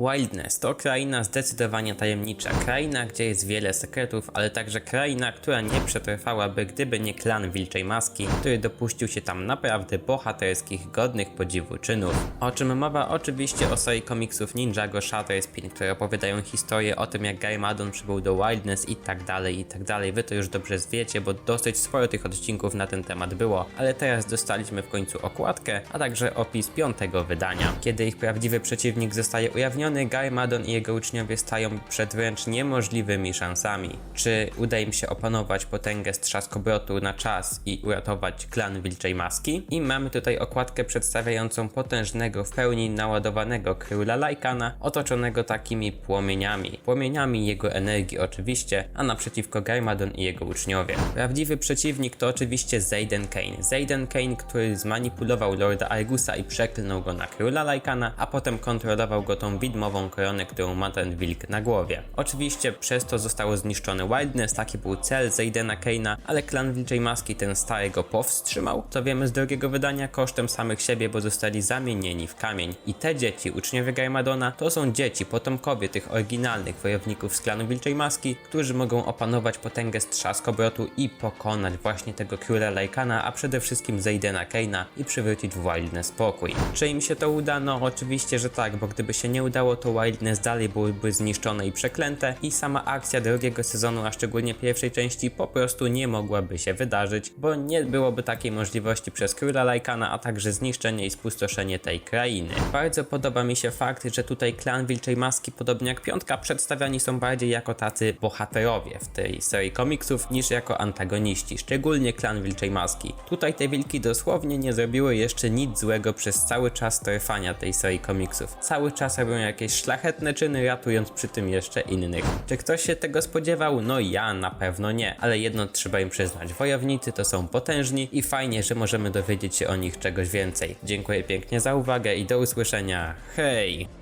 Wildness to kraina zdecydowanie tajemnicza, kraina, gdzie jest wiele sekretów, ale także kraina, która nie przetrwałaby, gdyby nie klan Wilczej Maski, który dopuścił się tam naprawdę bohaterskich, godnych podziwu czynów. O czym mowa? Oczywiście o serii komiksów Ninjago Shatter Spin, które opowiadają historię o tym, jak Garmadon przybył do Wildness i tak dalej, i tak dalej. Wy to już dobrze wiecie, bo dosyć sporo tych odcinków na ten temat było, ale teraz dostaliśmy w końcu okładkę, a także opis piątego wydania. Kiedy ich prawdziwy przeciwnik zostaje ujawniony, Garmadon i jego uczniowie stają przed wręcz niemożliwymi szansami. Czy uda im się opanować potęgę strzaskobrotu na czas i uratować klan Wilczej Maski? I mamy tutaj okładkę przedstawiającą potężnego, w pełni naładowanego króla Lajkana, otoczonego takimi płomieniami. Płomieniami jego energii oczywiście, a naprzeciwko Garmadon i jego uczniowie. Prawdziwy przeciwnik to oczywiście Zayden Kane. Zayden Kane, który zmanipulował Lorda Argusa i przeklnął go na króla Lajkana, a potem kontrolował go tą widmową koronę, którą ma ten wilk na głowie. Oczywiście przez to zostało zniszczone Wildness, taki był cel Zaydena Kane'a, ale klan Wilczej Maski ten stary go powstrzymał, co wiemy z drugiego wydania, kosztem samych siebie, bo zostali zamienieni w kamień. I te dzieci, uczniowie Garmadona, to są dzieci, potomkowie tych oryginalnych wojowników z klanu Wilczej Maski, którzy mogą opanować potęgę strzaskobrotu i pokonać właśnie tego króla Lajkana, a przede wszystkim Zaydena Kane'a i przywrócić Wildness spokój. Czy im się to uda? No oczywiście, że tak, bo gdyby się nie udało, to Wildness dalej byłyby zniszczone i przeklęte i sama akcja drugiego sezonu, a szczególnie pierwszej części, po prostu nie mogłaby się wydarzyć, bo nie byłoby takiej możliwości przez króla Lajkana, a także zniszczenie i spustoszenie tej krainy. Bardzo podoba mi się fakt, że tutaj klan Wilczej Maski, podobnie jak Piątka, przedstawiani są bardziej jako tacy bohaterowie w tej serii komiksów niż jako antagoniści, szczególnie klan Wilczej Maski. Tutaj te wilki dosłownie nie zrobiły jeszcze nic złego przez cały czas trwania tej serii komiksów. Cały czas robią jakieś szlachetne czyny, ratując przy tym jeszcze innych. Czy ktoś się tego spodziewał? No ja na pewno nie, ale jedno trzeba im przyznać. Wojownicy to są potężni i fajnie, że możemy dowiedzieć się o nich czegoś więcej. Dziękuję pięknie za uwagę i do usłyszenia. Hej!